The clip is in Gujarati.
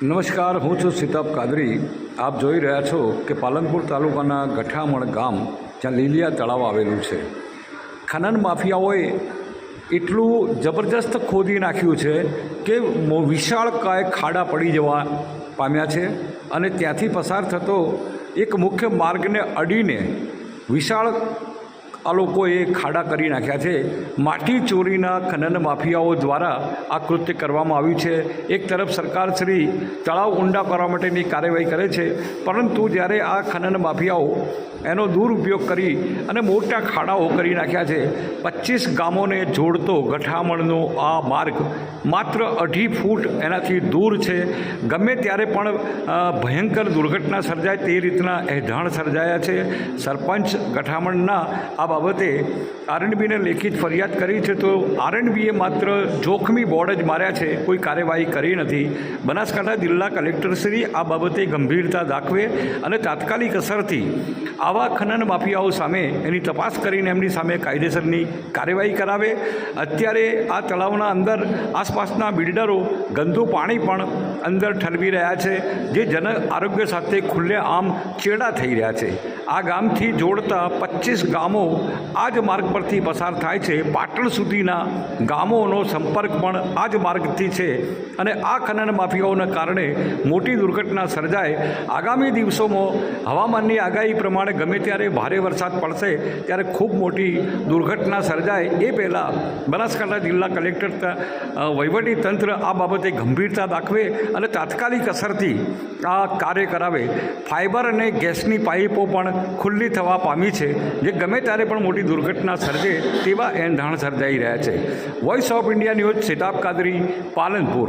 નમસ્કાર, હું છું સિતાબ કાદરી. આપ જોઈ રહ્યા છો કે પાલનપુર તાલુકાના ગઠામણ ગામ, જ્યાં લીલિયા તળાવ આવેલું છે. ખનન માફિયાઓએ એટલું જબરજસ્ત ખોદી નાખ્યું છે કે વિશાળ કાય ખાડા પડી જવા પામ્યા છે અને ત્યાંથી પસાર થતો એક મુખ્ય માર્ગને અડીને વિશાળ આ લોકોએ ખાડા કરી નાખ્યા છે. માટી ચોરીના ખનન માફિયાઓ દ્વારા આ કૃત્ય કરવામાં આવ્યું છે. એક તરફ સરકાર શ્રી તળાવ ઊંડા કરવા માટેની કાર્યવાહી કરે છે, પરંતુ જ્યારે આ ખનન માફિયાઓ એનો દુરુપયોગ કરી અને મોટા ખાડાઓ કરી નાખ્યા છે, પચીસ ગામોને જોડતો ગઠામણનો આ માર્ગ માત્ર અઢી ફૂટ એનાથી દૂર છે. ગમે ત્યારે પણ ભયંકર દુર્ઘટના સર્જાય તે રીતના એધાણ સર્જાયા છે. સરપંચ ગઠામણના આ બાબતે આરએનબીને લેખિત ફરિયાદ કરી છે તો આરએનબીએ માત્ર જોખમી બોર્ડ જ માર્યા છે. કોઈ કાર્યવાહી કરી નથી. બનાસકાંઠા જિલ્લા કલેક્ટરશ્રી આ બાબતે ગંભીરતા દાખવે અને તાત્કાલિક અસરથી આવા ખનન માફિયાઓ સામે એની તપાસ કરીને એમની સામે કાયદેસરની કાર્યવાહી કરાવે. અત્યારે આ તળાવના અંદર આસપાસના બિલ્ડરો ગંદુ પાણી પણ અંદર ઠલવી રહ્યા છે, જે જન આરોગ્ય સાથે ખુલ્લે આમ ચેડા થઈ રહ્યા છે. આ ગામથી જોડતા પચીસ ગામો આ જ માર્ગ પરથી પસાર થાય છે. પાટણ સુધીના ગામોનો સંપર્ક પણ આ જ માર્ગથી છે અને આ ખનન માફિયાઓના કારણે મોટી દુર્ઘટના સર્જાય. આગામી દિવસોમાં હવામાનની આગાહી પ્રમાણે ગમે ત્યારે ભારે વરસાદ પડશે, ત્યારે ખૂબ મોટી દુર્ઘટના સર્જાય. એ પહેલાં બનાસકાંઠા જિલ્લા કલેક્ટર વહીવટી તંત્ર આ બાબતે ગંભીરતા દાખવે અને તાત્કાલિક અસરથી આ કાર્ય કરાવે. ફાઇબર અને ગેસની પાઇપો પણ ખુલ્લી થવા પામી છે. જે ગમે ત્યારે પણ મોટી દુર્ઘટના સર્જે તેવા એંધાણ સર્જાઈ રહ્યા છે. Voice of India news Sitab Qadri Palanpur